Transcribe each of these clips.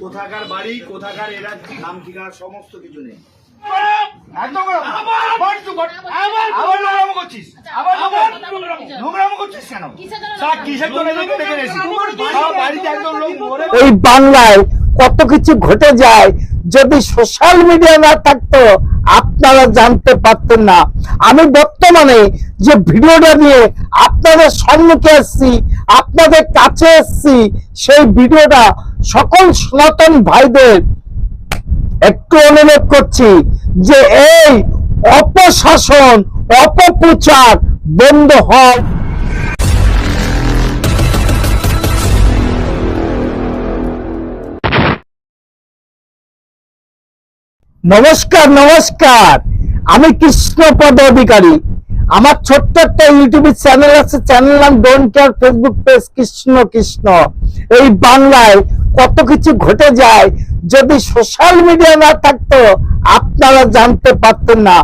কোথাকার বাড়ি কোথাকার এরা নাম ঠিকানা সমস্ত কিছু নেই। একদম আবার নোংরামো করছিস। আবার নোংরামো করছিস কেন? কিসের জন্য বাড়িতে একদম লোক এই বাংলায় কত কিছু ঘটে যায়। যদি সোশ্যাল মিডিয়া না থাকতো, আপনারা জানতে পারতেন না। আমি বর্তমানে যে ভিডিওটা নিয়ে আপনাদের সম্মুখে এসেছি, আপনাদের কাছে এসেছি, সেই ভিডিওটা সকল সনাতন ভাইদের একটু অনুরোধ করছি যে এই অপশাসন, অপপ্রচার বন্ধ হয়। নমস্কার নমস্কার। আমি কৃষ্ণপদ অধিকারী। আমার ছোট্ট একটা ইউটিউব চ্যানেল আছে চ্যানেল নাম don't care Facebook page Krishna Krishna. এই বাংলায় কত কিছু ঘটে যায়, যদি সোশ্যাল মিডিয়া না থাকতো, আপনারা জানতে পারতেন না।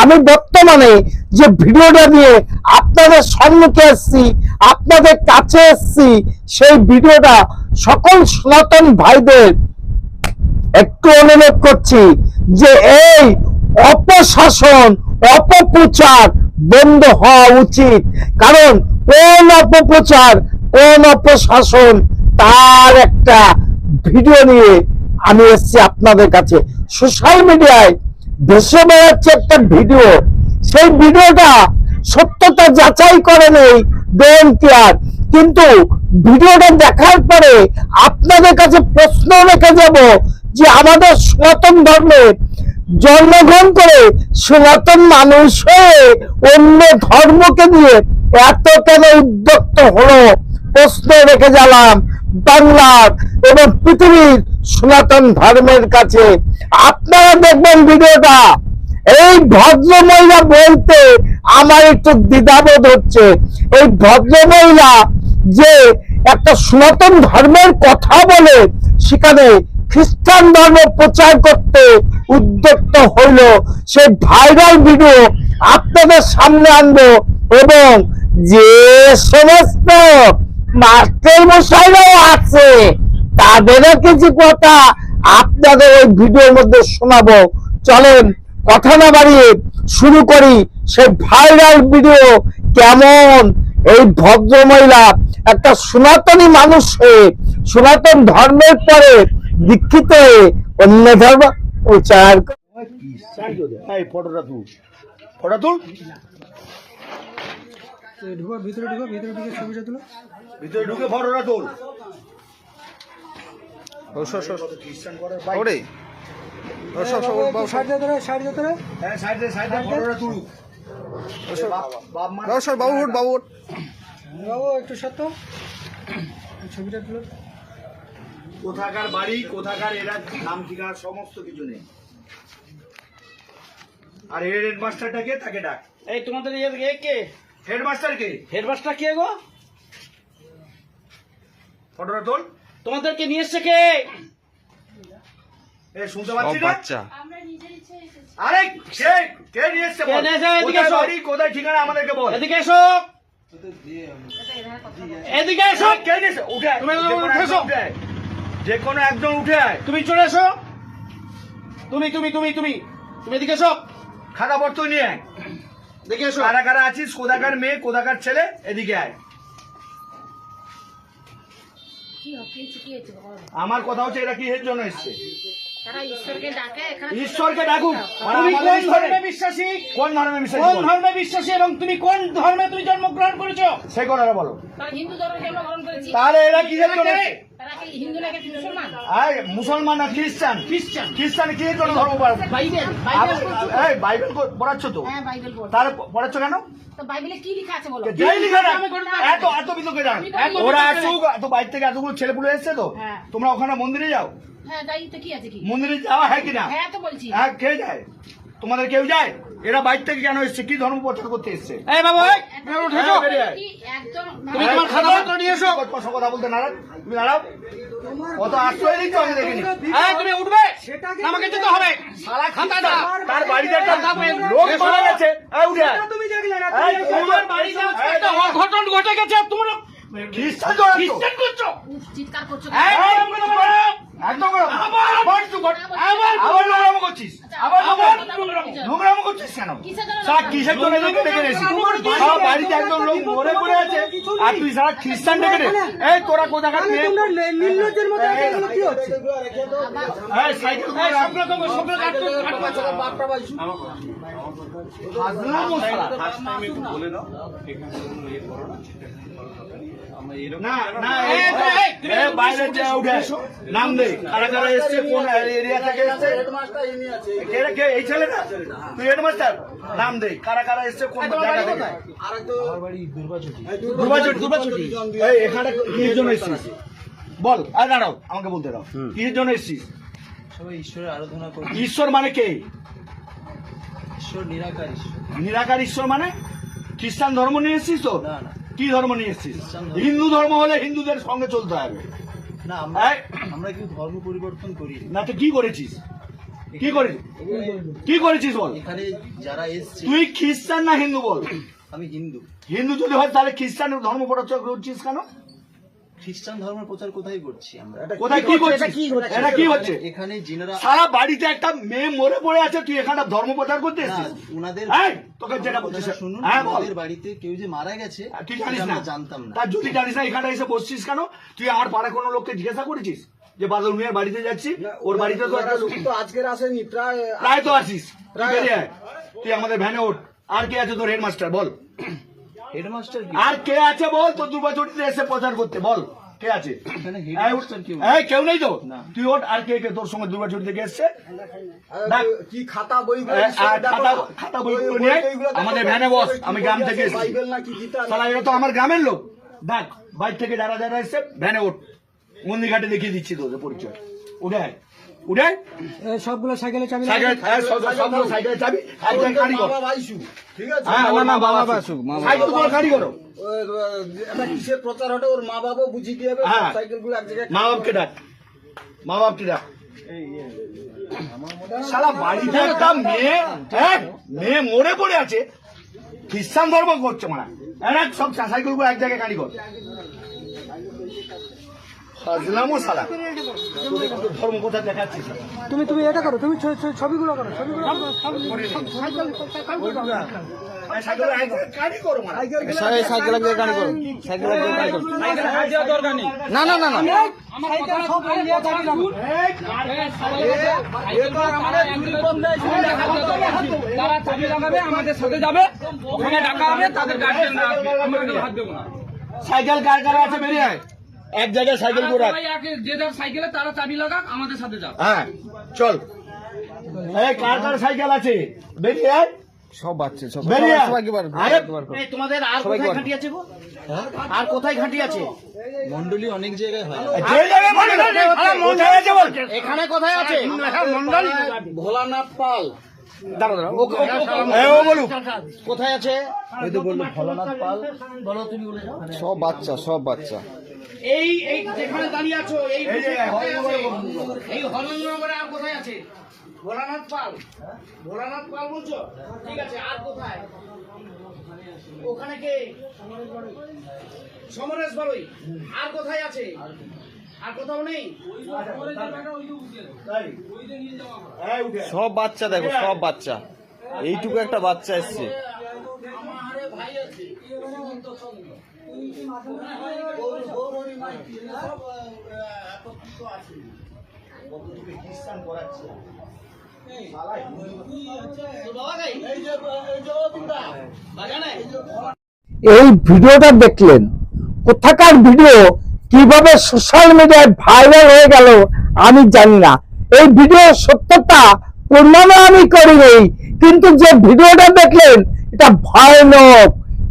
আমি বর্তমানে যে ভিডিওটা নিয়ে আপনাদের সম্মুখে এসেছি, আপনাদের কাছে এসেছি, সেই ভিডিওটা সকল সনাতন ভাইদের একটু অনুরোধ করছি যে এই অপশাসন, অপপ্রচার বন্ধ হওয়া উচিত। কারণ কোন অপপ্রচার, কোন অপশাসন তার একটা ভিডিও নিয়ে আমি এসেছি আপনাদের কাছে। সোশ্যাল মিডিয়ায় ভেসে বেড়াচ্ছে একটা ভিডিও। সেই ভিডিওটা সত্যতা যাচাই করে নেই কেয়ার। কিন্তু ভিডিওটা দেখার পরে আপনাদের কাছে প্রশ্ন রেখে যাব যে আমাদের সনাতন ধর্মে জন্মগ্রহণ করে সনাতন মানুষ হয়ে অন্য ধর্মকে নিয়ে এত কেন উদ্যক্ত হলো? প্রশ্ন রেখে গেলাম বাংলার এবং পৃথিবীর সনাতন ধর্মের কাছে। আপনারা দেখবেন ভিডিওটা। এই ভদ্র মহিলা বলতে আমার একটু দ্বিধাবোধ হচ্ছে। এই ভদ্র মহিলা যে একটা সনাতন ধর্মের কথা বলে সেখানে খ্রিস্টান ধর্ম প্রচার করতে উদ্যক্ত হইল সেই ভাইরাল ভিডিও আপনাদের সামনে আনব এবং যে সমস্ত মাস্টার মশাইরাও আছে, তাদেরও কিছু কথা আপনাদের ওই ভিডিওর মধ্যে শোনাবো। চলেন, কথা না বাড়িয়ে শুরু করি সে ভাইরাল ভিডিও কেমন? এই ভদ্র মহিলা একটা সনাতনী মানুষ হয়ে সনাতন ধর্মের পরে দীক্ষিত হয়ে অন্য ধর্ম প্রচার ফটোটা তুল। ফটো তুল। ঢুকো ভিতরে ঢুকো ভিতরে ঢুকে ছবিটা তুলো। ভিতরে ঢুকে ফটোটা তুল। ওরে। সাইড দিয়ে সাইড দিয়ে ধরে। হ্যাঁ সাইডে সাইডে ফটোটা মা বাবু উঠ বাবু উঠ। বাবু একটু সত্য ছবিটা তুলো। কোথাকার বাড়ি কোথাকার এরা নাম ঠিকানা সমস্ত কিছু নেই। আর এর হেডমাস্টারটা কে তাকে ডাক। এই তোমাদের এ কে হেডমাস্টার কে হেডমাস্টার কে গো? ফটোটা তোল। তোমাদেরকে নিয়ে এসছে কে? এ শুনতে পাচ্ছি না? আরে কে কে নিয়ে এসছে কে বল? নিয়ে এসে? এদিকে কোথায় এসো। কোথায় ঠিকানা আমাদেরকে বল। এদিকে এসো। এদিকে এসো। কে নিয়ে এসে? উঠে তুমি উঠে এসো। যে কোনো একজন উঠে আয়। তুমি চলে এসো। তুমি তুমি তুমি তুমি তুমি এদিকে এসো। খাতা পত্র নিয়ে আয়। দেখে এসো। কারা কারা আছিস কোদাকার মেয়ে কোদাকার ছেলে এদিকে আয়। আমার কথা হচ্ছে এরা কি এর জন্য এসছে? ঈশ্বরকে ডাকে এখানে ঈশ্বরকে ডাকুক। তুমি কোন ধর্মে বিশ্বাসী? কোন ধর্মে বিশ্বাসী কোন ধর্মে বিশ্বাসী এবং তুমি কোন ধর্মে তুমি জন্মগ্রহণ করেছ? সেই কথাটা বলো। হিন্দু ধর্ম জন্মগ্রহণ করেছি। তাহলে এরা এসছে? কি? হিন্দু মুসলমান? আয় খ্রিস্টান? খ্রিস্টান। খ্রিস্টান কি ধর্ম বাইবেল বাইবেল তো? এই বাইবেল কো- পড়াচ্ছ তো? হ্যাঁ বাইবেল পড়ছো। তার পড়াচ্ছ কেন? তো। ওরা আসুক এত বাইরে থেকে এতগুলো ছেলেপুলে এসছে তো? হ্যাঁ। তোমরা ওখানে মন্দিরে যাও। হ্যাঁ যাই কি আছে কি? মন্দিরে যাওয়া হয় কিনা? হ্যাঁ তো বলছি। হ্যাঁ কে যায়? তোমাদের কেউ যায়? এরা বাইরে থেকে কেন এসছে? কি ধর্ম প্রচার করতে এসছে? এই বাবু এই, একটা- বেরো, উঠে হ্যাঁ, তুমি তোমার নিয়ে এসো। কথা বলতে নারাজ। তুমি দাঁড়াও। কত আশ্চর্য দিচ্ছ আমি দেখিনি। তুমি উঠবে? আমাকে যেতে হবে। শালা খাতা খ্রিস্টান, তার বাড়িতে একটা লোক মারা গেছে। উঠে তুমি দেখলে না তোমার বাড়িতে একটা অঘটন ঘটে গেছে। তোমরা খ্রিস্টান খ্রিস্টান করছ? চিৎকার করছ এই, এই, করে একদম করো। বল কর। আবার- নোংরামো করছিস আবার আবার নোংরামো- করছিস কেন নোংরামো? কিসের জন্য এদেরকে ডেকে এনেছিস? সারা বাড়িতে একদম লোক মরে পড়ে আছে আর তুই সারা খ্রিস্টান ডেকে নে। এই তোরা কোথাকার মেয়ে নির্লজ্জের মতো এগুলো কি হচ্ছে এই সাইকেল করে রাখ। হাজলামো শালা। না না এই এ বাইরে যা উঠে আসো নাম দে কারা কারা এসছে কোন এরিয়া থেকে এসছে কে রে, কে এই তুই হেডমাস্টার নাম দে কারা কারা এসছে কোন জায়গা থেকে দুর্বাচুটি দুর্বাচুটি এই এখানে কিসের জন্য এসছিস বল আর দাঁড়াও আমাকে বলতে দাও কিসের জন্য এসছিস সবাই ঈশ্বরের আরাধনা করি ঈশ্বর মানে কে ঈশ্বর নিরাকার ঈশ্বর নিরাকার ঈশ্বর মানে খ্রিস্টান ধর্ম নিয়ে এসছিস তো না, না। কি ধর্ম নিয়ে এসছিস? হিন্দু ধর্ম হলে হিন্দুদের সঙ্গে চলতে হবে। না আমরা কি ধর্ম পরিবর্তন করি? না। তো কি করেছিস? কি করে কি করেছিস বল? এখানে যারা এসছে তুই খ্রিস্টান না হিন্দু বল? আমি হিন্দু। হিন্দু যদি হয় তাহলে খ্রিস্টান ধর্ম প্রচার করছিস কেন? খ্রিস্টান ধর্মের প্রচার কোথায় করছি আমরা? কোথায় কি করছিস? এটা কি হচ্ছে? এখানে যিনারা সারা বাড়িতে একটা মেয়ে মরে পড়ে আছে তুই এখানে ধর্ম প্রচার করতে এসেছিস? উনাদের তোকে যেটা বলছিস শুনুন হ্যাঁ বল। উনাদের বাড়িতে কেউ যে মারা গেছে তুই সেটা জানিস না। জানতাম না। তার যদি জানিস না এখানে এসে বসছিস কেন? তুই আমার পাড়া কোনো লোককে জিজ্ঞাসা করেছিস? যে বাদল মিয়ার বাড়িতে যাচ্ছি ওর বাড়িতে তো একটা লোক তো আজকের আসেনি প্রায় প্রায় তো আসিস। তুই তুই আমাদের ভ্যানে ওঠ। আর কে আছে তোর হেডমাস্টার? বল। হেডমাস্টার আর কে আছে বল? তোর দুর্গাচুটিতে এসে প্রচার করতে বল। কে আছে? কেউ নেই। তো? তুই ওঠ আর কে কে তোর সঙ্গে থেকে এসছে? কি খাতা বই খাতা বইগুলো নিয়ে আমাদের ভ্যানে বস আমি গ্রাম থেকে এসেছি। এরা তো আমার গ্রামের লোক। দেখ বাইর থেকে যারা যারা এসছে ভ্যানে ওঠ। মন্দির ঘাটে দেখিয়ে দিচ্ছি তোদের পরিচয়। উঠে আয়। উঠে সবগুলো সাইকেলে চাবি সাইকেল সব সবগুলো সাইকেলে চাবি এক জায়গায় গাড়ি কর। বাবা আইসু ঠিক আছে? মা বাবা আসুক সাইকেলগুলো গাড়ি করো। ওই, আহ, একটা কিসের প্রচার হটো? ওর মা বাবা বুঝিয়ে দিয়ে হ্যাঁ। সাইকেলগুলো এক জায়গায় মা বাপকে ডাক। মা বাপকে ডাক। সালা বাড়িতে একটা মেয়ে হ্যাঁ মেয়ে মরে পড়ে আছে খ্রিস্টান ধর্ম করছে মারা। এক সব সাইকেলগুলো এক জায়গায় গাড়ি কর। হাজলামও সালা ধর্ম কোথা দেখাচ্ছিস তুমি তুমি এটা করো তুমি ছবিগুলো করো ছবিগুলো না না না না সাইকেল সব ইন্ডিয়া চাবি লাগাও। তারা চাবি লাগাবে আমাদের সাথে যাবে ওখানে ডাকা হবে তাদের গার্জেনরা আমরা হাত দেবো না সাইকেল কার কার আছে বেরিয়ে আয় এক জায়গায় সাইকেল করে রাখ যে যার সাইকেলে তারা চাবি লাগাক আমাদের সাথে যাক। হ্যাঁ চল। কার কার সাইকেল আছে? বেরিয়ে আয়। সব সব বার আরে তোমাদের আর কোথায় ঘাঁটি আছে গো? আর কোথায় ঘাঁটি আছে? মন্ডলী অনেক জায়গায় হয়। এখানে কোথায় আছে? মন্ডল ভোলানাথ পাল। কোথায় আছে? যাও সব বাচ্চা সব বাচ্চা। এই এই যেখানে দাঁড়িয়ে আছো এই এই হরেন্দ্রনগরে আর কোথায় আছে? ভোলানাথ পাল। ভোলানাথ পাল বলছো? ঠিক আছে আর কোথায়? ওখানে কে? সমরেশ বাড়ই আর কোথায় আছে? আর কোথাও নেই। সব বাচ্চা দেখো সব বাচ্চা। এইটুকু একটা বাচ্চা এসছে। আমারে ভাই আছে। খ্রিস্টান করাচ্ছে এই ভিডিওটা দেখলেন কোথাকার ভিডিও কীভাবে সোশ্যাল মিডিয়ায় ভাইরাল হয়ে গেল আমি জানি না। এই ভিডিও সত্যতা প্রমাণও আমি করিনি কিন্তু যে ভিডিওটা দেখলেন এটা ভয়ানক।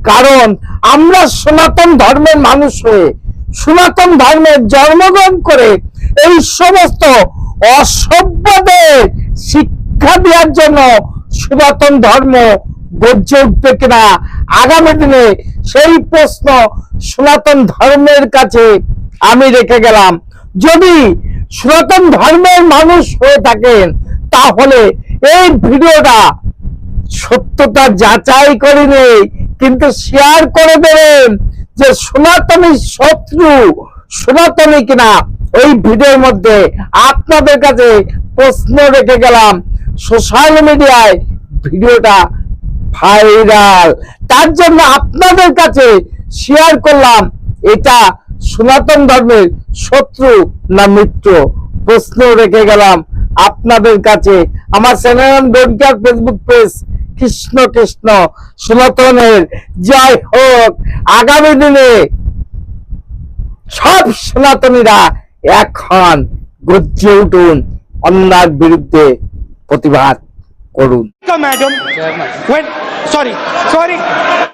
কারণ আমরা সনাতন ধর্মের মানুষ হয়ে সনাতন ধর্মের জন্মগ্রহণ করে এই সমস্ত অসভ্যদের শিক্ষা দেওয়ার জন্য সনাতন ধর্ম গর্জে উঠবে কিনা? আগামী দিনে সেই প্রশ্ন সনাতন ধর্মের কাছে আমি রেখে গেলাম। যদি সনাতন ধর্মের মানুষ হয়ে থাকেন, তাহলে এই ভিডিওটা সত্যতা যাচাই করে নেই কিন্তু শেয়ার করে দেবেন। যে সনাতনী শত্রু, সনাতনী কিনা, ওই ভিডিওর মধ্যে আপনাদের কাছে প্রশ্ন রেখে গেলাম। সোশ্যাল মিডিয়ায় ভিডিওটা ভাইরাল তার জন্য আপনাদের কাছে শেয়ার করলাম, এটা সনাতন ধর্মের শত্রু না মিত্র? প্রশ্ন রেখে গেলাম আপনাদের কাছে। আমার channel Facebook page Krishna Krishna সনাতনের জয় হোক। আগামী দিনে সব সনাতনীরা এখন গজ্জে উঠুন অন্যার বিরুদ্ধে প্রতিবাদ করুন। Madam sorry sorry.